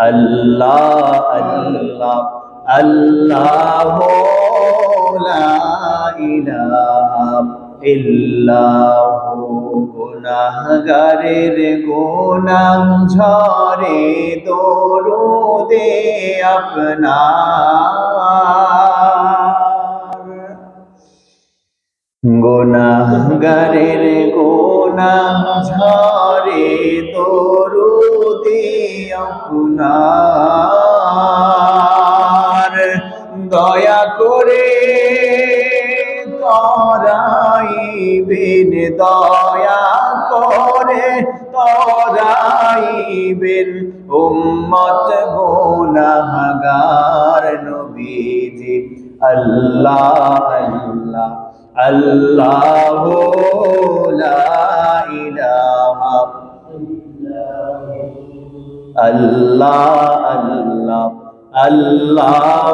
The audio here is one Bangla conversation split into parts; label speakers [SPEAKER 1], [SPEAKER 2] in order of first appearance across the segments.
[SPEAKER 1] আল্লাহ আল্লাহ আল্লাহ লা ইলাহা ইল্লাহু গুনাহগারের গুনাহ ঝরে দরুদে আপনার গুনাহগারের গুনাহ ঝরে দরুদে আপনার। দয়া করে তরাইবেন, দয়া করে তরাইবেন উম্মত গুনাহগার নবীজি। আল্লাহ আল্লাহ আল্লাহ আল্লাহ আল্লাহ আল্লাহ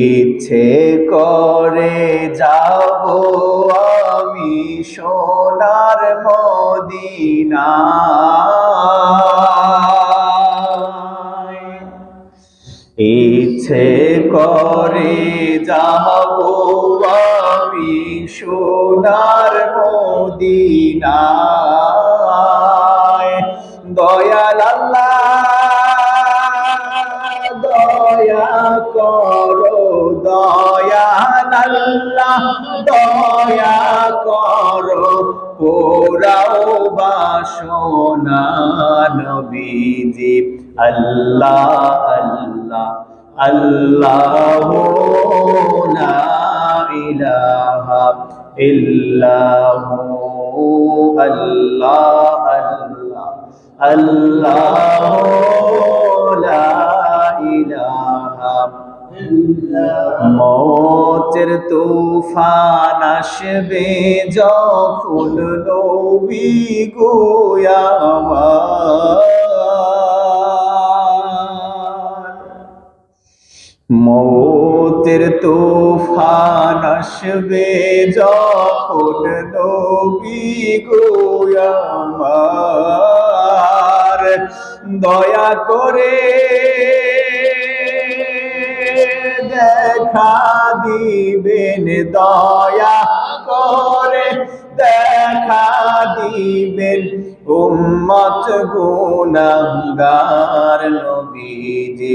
[SPEAKER 1] ইচ্ছে করে যাব আমি সোনার মদিনায় ইচ্ছে করে যাব আমি সোনার মদিনায়। দয়াল দয়া করো, দয়াল দয়া করো। পোরাও বাসনা নবীজি, আল্লাহ আল্লাহ। আল্লাহ লা ইলাহা ইল্লাহু আল্লাহ আল্লাহ আল্লাহ লা ইলাহা মতের তুফান আসবে যখন নবী গোয়ামার মতের তুফান আসবে যখন নবী গোয়ামার দয়া করে দেখা দিবেন, দয়া করে দেখা দিবেন। উম্মত গুনাহগার নবীজি